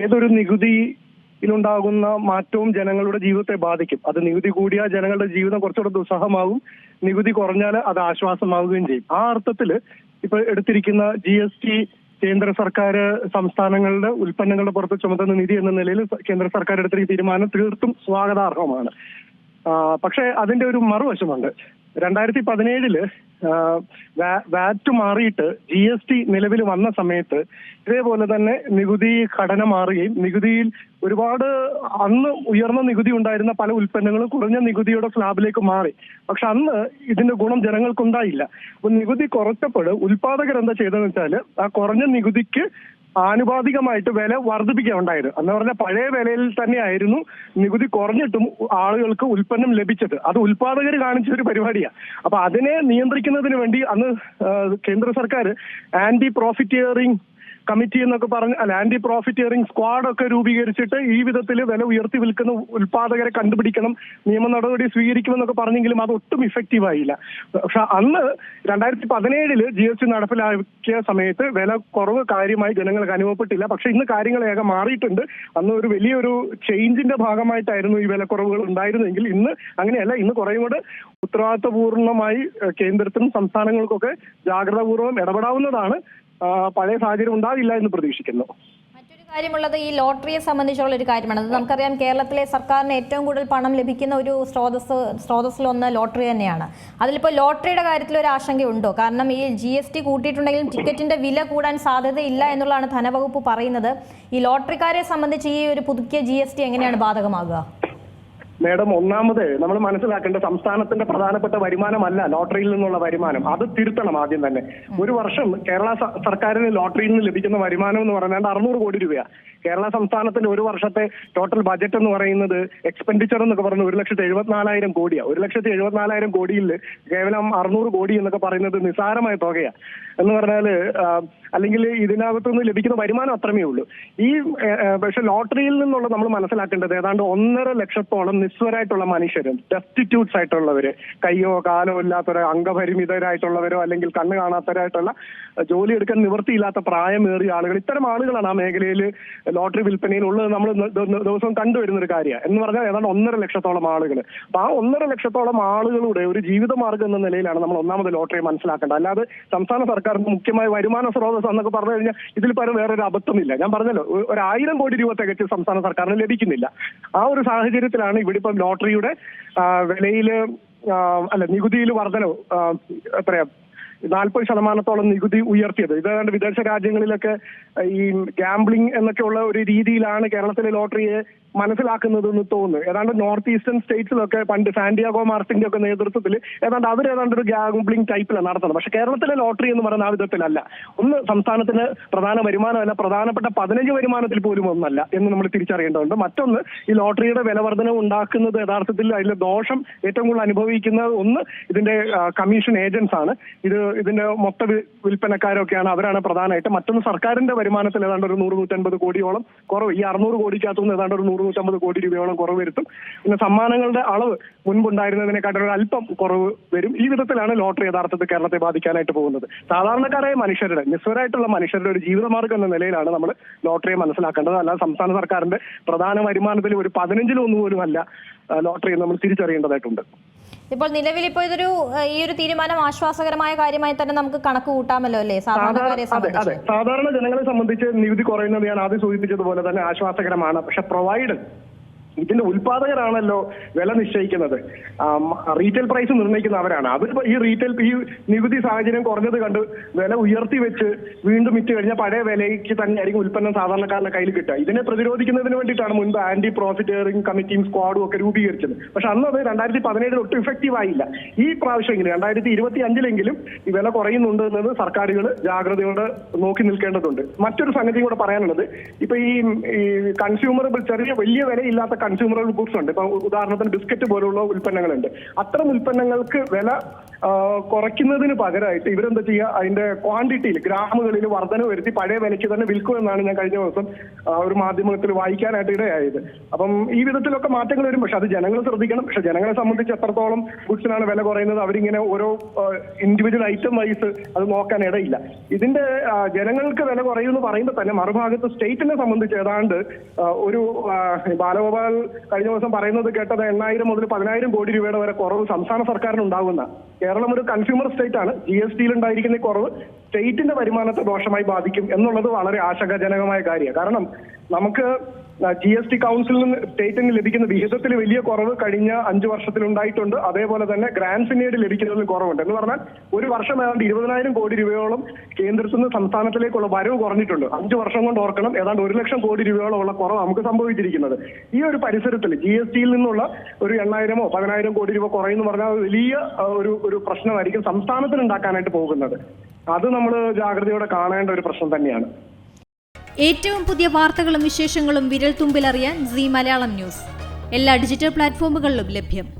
ഏതൊരു നികുതിയിലുണ്ടാകുന്ന മാറ്റവും ജനങ്ങളുടെ ജീവിതത്തെ ബാധിക്കും. അത് നികുതി കൂടിയാൽ ജനങ്ങളുടെ ജീവിതം കുറച്ചുകൂടെ ദുസ്സഹമാകും. നികുതി കുറഞ്ഞാൽ അത് ആശ്വാസമാവുകയും ചെയ്യും. ആ അർത്ഥത്തിൽ ഇപ്പൊ എടുത്തിരിക്കുന്ന ജി എസ് ടി കേന്ദ്ര സർക്കാർ സംസ്ഥാനങ്ങളുടെ ഉൽപ്പന്നങ്ങളുടെ പുറത്ത് ചുമത്തുന്ന നിധി എന്ന നിലയിൽ കേന്ദ്ര സർക്കാർ എടുത്തിരിക്കുന്ന തീരുമാനം തീർത്തും സ്വാഗതാർഹമാണ്. പക്ഷേ അതിന്റെ ഒരു മറുവശമുണ്ട്. രണ്ടായിരത്തി പതിനേഴിൽ വാറ്റ് മാറിയിട്ട് ജി എസ് ടി നിലവിൽ വന്ന സമയത്ത് ഇതേപോലെ തന്നെ നികുതി ഘടന മാറുകയും നികുതിയിൽ ഒരുപാട് അന്ന് ഉയർന്ന നികുതി ഉണ്ടായിരുന്ന പല ഉൽപ്പന്നങ്ങളും കുറഞ്ഞ നികുതിയുടെ സ്ലാബിലേക്ക് മാറി. പക്ഷെ അന്ന് ഇതിന്റെ ഗുണം ജനങ്ങൾക്കുണ്ടായില്ല. അപ്പൊ നികുതി കുറച്ചപ്പോൾ ഉൽപാദകർ എന്താ ചെയ്തതെന്ന് വെച്ചാൽ ആ കുറഞ്ഞ നികുതിക്ക് ആനുപാതികമായിട്ട് വില വർദ്ധിപ്പിക്കുക ഉണ്ടായത് എന്ന് പറഞ്ഞാൽ പഴയ വിലയിൽ തന്നെയായിരുന്നു നികുതി കുറഞ്ഞിട്ടും ആളുകൾക്ക് ഉൽപ്പന്നം ലഭിച്ചത്. അത് ഉൽപാദകർ കാണിച്ച ഒരു പരിപാടിയാണ് അപ്പൊ അതിനെ നിയന്ത്രിക്കുന്നതിന് വേണ്ടി അന്ന് കേന്ദ്ര സർക്കാർ ആന്റി പ്രോഫിറ്റിയറിംഗ് കമ്മിറ്റി എന്നൊക്കെ പറഞ്ഞ് അല്ല ആന്റി പ്രോഫിറ്റിയറിംഗ് സ്ക്വാഡ് ഒക്കെ രൂപീകരിച്ചിട്ട് ഈ വിധത്തിൽ വില ഉയർത്തി വിൽക്കുന്ന ഉൽപാദകരെ കണ്ടുപിടിക്കണം നിയമ നടപടി സ്വീകരിക്കുമെന്നൊക്കെ പറഞ്ഞെങ്കിലും അത് ഒട്ടും ഇഫക്റ്റീവ് ആയില്ല. പക്ഷെ അന്ന് രണ്ടായിരത്തി പതിനേഴിൽ ജി എസ് ടി നടപ്പിലാക്കിയ സമയത്ത് വില കുറവ് കാര്യമായി ജനങ്ങൾക്ക് അനുഭവപ്പെട്ടില്ല. പക്ഷെ ഇന്ന് കാര്യങ്ങൾ ഏക മാറിയിട്ടുണ്ട്. അന്ന് ഒരു വലിയൊരു ചേഞ്ചിന്റെ ഭാഗമായിട്ടായിരുന്നു ഈ വിലക്കുറവുകൾ ഉണ്ടായിരുന്നെങ്കിൽ ഇന്ന് അങ്ങനെയല്ല. ഇന്ന് കുറേ കൂടെ ഉത്തരവാദിത്വപൂർണമായി ഏഹ്, കേന്ദ്രത്തിനും സംസ്ഥാനങ്ങൾക്കൊക്കെ ജാഗ്രതാപൂർവം ഇടപെടാവുന്നതാണ്. പഴയ സാഹചര്യം ഉണ്ടാവില്ല എന്ന് പ്രതീക്ഷിക്കുന്നു. കാര്യമുള്ളത് ഈ ലോട്ടറിയെ സംബന്ധിച്ചുള്ള ഒരു കാര്യമാണ്. അത് നമുക്കറിയാം കേരളത്തിലെ സർക്കാരിന് ഏറ്റവും കൂടുതൽ പണം ലഭിക്കുന്ന ഒരു സ്രോതസ് സ്രോതസ്സിലൊന്ന് ലോട്ടറി തന്നെയാണ്. അതിലിപ്പോൾ ലോട്ടറിയുടെ കാര്യത്തിൽ ഒരു ആശങ്കയുണ്ടോ? കാരണം ഈ ജി എസ് ടി കൂട്ടിയിട്ടുണ്ടെങ്കിലും ടിക്കറ്റിന്റെ വില കൂടാൻ സാധ്യതയില്ല എന്നുള്ളതാണ് ധനവകുപ്പ് പറയുന്നത്. ഈ ലോട്ടറിക്കാരെ സംബന്ധിച്ച് ഈ ഒരു പുതുക്കിയ ജി എങ്ങനെയാണ് ബാധകമാകുക? മേഡം ഒന്നാമത് നമ്മൾ മനസ്സിലാക്കേണ്ട സംസ്ഥാനത്തിന്റെ പ്രധാനപ്പെട്ട വരുമാനമല്ല ലോട്ടറിയിൽ നിന്നുള്ള വരുമാനം. അത് തിരുത്തണം ആദ്യം തന്നെ. ഒരു വർഷം കേരള സർക്കാരിന് ലോട്ടറിയിൽ നിന്ന് ലഭിക്കുന്ന വരുമാനം എന്ന് പറഞ്ഞാൽ അറുന്നൂറ് കോടി രൂപയാണ് കേരള സംസ്ഥാനത്തിന്റെ ഒരു വർഷത്തെ ടോട്ടൽ ബജറ്റ് എന്ന് പറയുന്നത് എക്സ്പെൻഡിച്ചർ എന്നൊക്കെ പറഞ്ഞ ഒരു ലക്ഷത്തി എഴുപത്തിനാലായിരം കോടിയാണ് ഒരു ലക്ഷത്തി എഴുപത്തിനാലായിരം കോടിയിൽ കേവലം അറുന്നൂറ് കോടി എന്നൊക്കെ പറയുന്നത് നിസ്സാരമായ തുകയാണ് എന്ന് പറഞ്ഞാൽ അല്ലെങ്കിൽ അല്ലെങ്കിൽ ഇതിനകത്തുനിന്ന് ലഭിക്കുന്ന വരുമാനം അത്രമേ ഉള്ളൂ. ഈ പക്ഷെ ലോട്ടറിയിൽ നിന്നുള്ള നമ്മൾ മനസ്സിലാക്കേണ്ടത് ഏതാണ്ട് ഒന്നര ലക്ഷത്തോളം നിസ്വരായിട്ടുള്ള മനുഷ്യരും ഡെസ്റ്റിറ്റ്യൂട്ട്സ് ആയിട്ടുള്ളവര് കയ്യോ കാലോ ഇല്ലാത്തവരോ അംഗപരിമിതരായിട്ടുള്ളവരോ അല്ലെങ്കിൽ കണ്ണ് കാണാത്തവരായിട്ടുള്ള ജോലി എടുക്കാൻ നിവൃത്തിയില്ലാത്ത പ്രായമേറിയ ആളുകൾ ഇത്തരം ആളുകളാണ് ആ മേഖലയിൽ ലോട്ടറി വിൽപ്പനയിൽ ഉള്ളത് നമ്മൾ ദിവസവും കണ്ടുവരുന്ന ഒരു കാര്യമാണ് എന്ന് പറഞ്ഞാൽ ഏതാണ്ട് ഒന്നര ലക്ഷത്തോളം ആളുകൾ അപ്പൊ ആ ഒന്നര ലക്ഷത്തോളം ആളുകളുടെ ഒരു ജീവിതമാർഗം എന്ന നിലയിലാണ് നമ്മൾ ഒന്നാമത് ലോട്ടറി മനസ്സിലാക്കേണ്ടത്. അല്ലാതെ സംസ്ഥാന സർക്കാരിന് മുഖ്യമായ വരുമാന സ്രോതസ് എന്നൊക്കെ പറഞ്ഞു കഴിഞ്ഞാൽ ഇതിൽ പരം വേറൊരു അബദ്ധമില്ല. ഞാൻ പറഞ്ഞല്ലോ ഒരു കോടി രൂപ തികച്ച് സംസ്ഥാന സർക്കാരിന് ലഭിക്കുന്നില്ല. ആ ഒരു സാഹചര്യത്തിലാണ് ഇവിടെ ഇപ്പം ലോട്ടറിയുടെ വിലയിൽ അല്ല നികുതിയിൽ വർധനവ് എത്രയാ നാൽപ്പത് ശതമാനത്തോളം നികുതി ഉയർത്തിയത്. ഇത് ഏതാണ്ട് വിദേശ രാജ്യങ്ങളിലൊക്കെ ഈ ഗാംബ്ലിംഗ് എന്നൊക്കെയുള്ള ഒരു രീതിയിലാണ് കേരളത്തിലെ ലോട്ടറിയെ മനസ്സിലാക്കുന്നത് എന്ന് തോന്നുന്നു. ഏതാണ്ട് നോർത്ത് ഈസ്റ്റേൺ സ്റ്റേറ്റ്സിലൊക്കെ പണ്ട് സാന്റിയാഗോ മാർട്ടിന്റെ ഒക്കെ നേതൃത്വത്തിൽ ഏതാണ്ട് അവർ ഏതാണ്ട് ഒരു ഗാംബ്ലിംഗ് ടൈപ്പിലാണ് നടത്തുന്നത്. പക്ഷെ കേരളത്തിലെ ലോട്ടറി എന്ന് പറയുന്ന ആ വിധത്തിലല്ല. ഒന്ന് സംസ്ഥാനത്തിന് പ്രധാന വരുമാനമല്ല പ്രധാനപ്പെട്ട പതിനഞ്ച് വരുമാനത്തിൽ പോലും ഒന്നല്ല എന്ന് നമ്മൾ തിരിച്ചറിയേണ്ടതുണ്ട്. മറ്റൊന്ന് ഈ ലോട്ടറിയുടെ വിലവർധന ഉണ്ടാക്കുന്നത് യഥാർത്ഥത്തിൽ അതിലെ ദോഷം ഏറ്റവും കൂടുതൽ അനുഭവിക്കുന്ന ഒന്ന് ഇതിന്റെ കമ്മീഷൻ ഏജൻസ് ആണ്. ഇത് ഇതിന്റെ മൊത്ത വിൽപ്പനക്കാരൊക്കെയാണ് അവരാണ് പ്രധാനമായിട്ട്. മറ്റൊന്ന് സർക്കാരിന്റെ വരുമാനത്തിൽ ഏതാണ്ട് ഒരു നൂറ് നൂറ്റൻപത് കോടിയോളം കുറവ്. ഈ അറുന്നൂറ് കോടിക്കകത്തുനിന്ന് ഏതാണ്ട് ഒരു നൂറ് നൂറ്റമ്പത് കോടി രൂപയോളം കുറവ് വരുത്തും. പിന്നെ സമ്മാനങ്ങളുടെ അളവ് മുൻപുണ്ടായിരുന്നതിനെക്കാട്ടും ഒരു അല്പം കുറവ് വരും. ഈ വിധത്തിലാണ് ലോട്ടറി യഥാർത്ഥത്തിൽ കേരളത്തെ ബാധിക്കാനായിട്ട് പോകുന്നത്. സാധാരണക്കാരായ മനുഷ്യരുടെ നിസ്വരായിട്ടുള്ള മനുഷ്യരുടെ ഒരു ജീവിതമാർഗം എന്ന നിലയിലാണ് നമ്മൾ ലോട്ടറിയെ മനസ്സിലാക്കേണ്ടത്. അല്ലാതെ സംസ്ഥാന സർക്കാരിന്റെ പ്രധാന വരുമാനത്തിൽ ഒരു പതിനഞ്ചിലൊന്നുപോലും അല്ല ലോട്ടറി നമ്മൾ തിരിച്ചറിയേണ്ടതായിട്ടുണ്ട്. ഇപ്പോൾ നിലവിൽ ഇപ്പോൾ ഇതൊരു ഈ ഒരു തീരുമാനം ആശ്വാസകരമായ കാര്യമായി തന്നെ നമുക്ക് കണക്ക് കൂട്ടാമല്ലോ അല്ലേ? സാധാരണക്കാരെ അതെ സാധാരണ ജനങ്ങളെ സംബന്ധിച്ച് നികുതി കുറയുന്നത് ഞാൻ ആദ്യം സൂചിപ്പിച്ചതുപോലെ തന്നെ ആശ്വാസകരമാണ്. പക്ഷെ പ്രൊവൈഡ് ഇതിന്റെ ഉൽപാദകരാണല്ലോ വില നിശ്ചയിക്കുന്നത്. റീറ്റെയിൽ പ്രൈസ് നിർണയിക്കുന്ന അവരാണ്. അവർ ഈ റീറ്റെയിൽ ഈ നികുതി സാഹചര്യം കുറഞ്ഞത് കണ്ട് വില ഉയർത്തി വെച്ച് വീണ്ടും വിറ്റ് കഴിഞ്ഞാൽ പഴയ വിലയ്ക്ക് തന്നെ തന്നെയായിരിക്കും ഉൽപ്പന്നം സാധാരണക്കാരന്റെ കയ്യിൽ കിട്ടുക. ഇതിനെ പ്രതിരോധിക്കുന്നതിന് വേണ്ടിയിട്ടാണ് മുൻപ് ആന്റി പ്രോഫിറ്ററിംഗ് കമ്മിറ്റിയും സ്ക്വാഡും ഒക്കെ രൂപീകരിച്ചത്. പക്ഷെ അന്ന് അത് രണ്ടായിരത്തി പതിനേഴിൽ ഒട്ടും ഇഫക്റ്റീവ് ആയില്ല. ഈ പ്രാവശ്യമെങ്കിലും രണ്ടായിരത്തി ഇരുപത്തി അഞ്ചിലെങ്കിലും ഈ വില കുറയുന്നുണ്ട് എന്നത് സർക്കാരുകൾ ജാഗ്രതയോടെ നോക്കി നിൽക്കേണ്ടതുണ്ട്. മറ്റൊരു സംഗതി കൂടെ പറയാനുള്ളത് ഇപ്പൊ ഈ ഈ കൺസ്യൂമറബിൾ ചെറിയ വലിയ വിലയില്ലാത്ത കൺസ്യൂമറബിൾ ഗുഡ്സ് ഉണ്ട്. ഇപ്പൊ ഉദാഹരണത്തിന് ബിസ്ക്കറ്റ് പോലുള്ള ഉൽപ്പന്നങ്ങളുണ്ട്. അത്തരം ഉൽപ്പന്നങ്ങൾക്ക് വില കുറയ്ക്കുന്നതിന് പകരമായിട്ട് ഇവരെന്താ ചെയ്യുക? അതിന്റെ ക്വാണ്ടിറ്റിയിൽ ഗ്രാമുകളിൽ വർധന വരുത്തി പഴയ വിലയ്ക്ക് തന്നെ വിൽക്കുമെന്നാണ് ഞാൻ കഴിഞ്ഞ ദിവസം ഒരു മാധ്യമത്തിൽ വായിക്കാനായിട്ട് ഇടയായത്. അപ്പം ഈ വിധത്തിലൊക്കെ മാറ്റങ്ങൾ വരും. പക്ഷെ അത് ജനങ്ങൾ ശ്രദ്ധിക്കണം. പക്ഷെ ജനങ്ങളെ സംബന്ധിച്ച് എത്രത്തോളം ഗുഡ്സിനാണ് വില കുറയുന്നത് അവരിങ്ങനെ ഓരോ ഇൻഡിവിജ്വൽ ഐറ്റം വൈസ് അത് നോക്കാൻ ഇടയില്ല. ഇതിന്റെ ജനങ്ങൾക്ക് വില കുറയുമെന്ന് പറയുമ്പോൾ തന്നെ മറുഭാഗത്ത് സ്റ്റേറ്റിനെ സംബന്ധിച്ച് ഏതാണ്ട് ഒരു ബാലഗോപാൽ കഴിഞ്ഞ ദിവസം പറയുന്നത് കേട്ടത് എണ്ണായിരം മുതൽ പതിനായിരം കോടി രൂപയുടെ വരെ കുറവ് സംസ്ഥാന സർക്കാരിന് ഉണ്ടാകുന്ന കേരളം ഒരു കൺസ്യൂമർ സ്റ്റേറ്റ് ആണ്. ജി എസ് ടിയിൽ ഉണ്ടായിരിക്കുന്ന കുറവ്. സ്റ്റേറ്റിന്റെ വരുമാനത്തെ ദോഷമായി ബാധിക്കും എന്നുള്ളത് വളരെ ആശങ്കാജനകമായ കാര്യമാണ്. കാരണം നമുക്ക് ജി എസ് ടി കൗൺസിലിൽ നിന്ന് സ്റ്റേറ്റിന് ലഭിക്കുന്ന വിഹിതത്തിൽ വലിയ കുറവ് കഴിഞ്ഞ അഞ്ചു വർഷത്തിൽ ഉണ്ടായിട്ടുണ്ട് അതേപോലെ തന്നെ ഗ്രാൻഡ് പിന്നീട് ലഭിക്കുന്നതിൽ കുറവുണ്ട്. എന്ന് പറഞ്ഞാൽ ഒരു വർഷം ഏതാണ്ട് ഇരുപതിനായിരം കോടി രൂപയോളം കേന്ദ്രത്തിൽ നിന്ന് സംസ്ഥാനത്തിലേക്കുള്ള വരവ് കുറഞ്ഞിട്ടുണ്ട്. അഞ്ചു വർഷം കൊണ്ട് ഓർക്കണം ഏതാണ്ട് ഒരു ലക്ഷം കോടി രൂപയോളം ഉള്ള കുറവ് നമുക്ക് സംഭവിച്ചിരിക്കുന്നത്. ഈ ഒരു പരിസരത്തിൽ ജി എസ് ടിയിൽ നിന്നുള്ള ഒരു എണ്ണായിരമോ പതിനായിരം കോടി രൂപ കുറയെന്ന് പറഞ്ഞാൽ വലിയ ഒരു ഒരു പ്രശ്നമായിരിക്കും സംസ്ഥാനത്തിന് ഉണ്ടാക്കാനായിട്ട് പോകുന്നത്. അത് നമ്മൾ ജാഗ്രതയോടെ കാണേണ്ട ഒരു പ്രശ്നം തന്നെയാണ്. ഏറ്റവും പുതിയ വാർത്തകളും വിശേഷങ്ങളും വിരൽ തുമ്പിലറിയാൻ സി മലയാളം ന്യൂസ്. എല്ലാ ഡിജിറ്റൽ പ്ലാറ്റ്ഫോമുകളിലും ലഭ്യം.